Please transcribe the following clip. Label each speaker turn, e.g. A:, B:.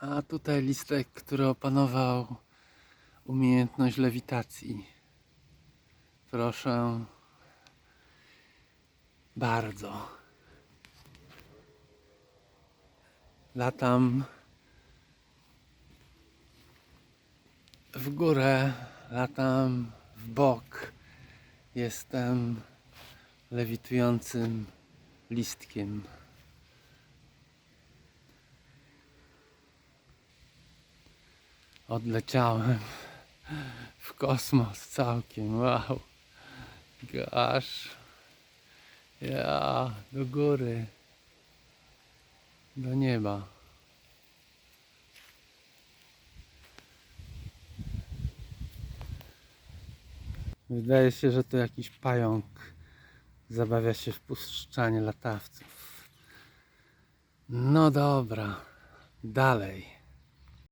A: A tutaj listek, który opanował umiejętność lewitacji. Proszę bardzo. Latam w górę, latam w bok. Jestem lewitującym listkiem. Odleciałem w kosmos całkiem. Wow. Gosh. Ja do góry. Do nieba. Wydaje się, że to jakiś pająk zabawia się w puszczanie latawców. No dobra, dalej.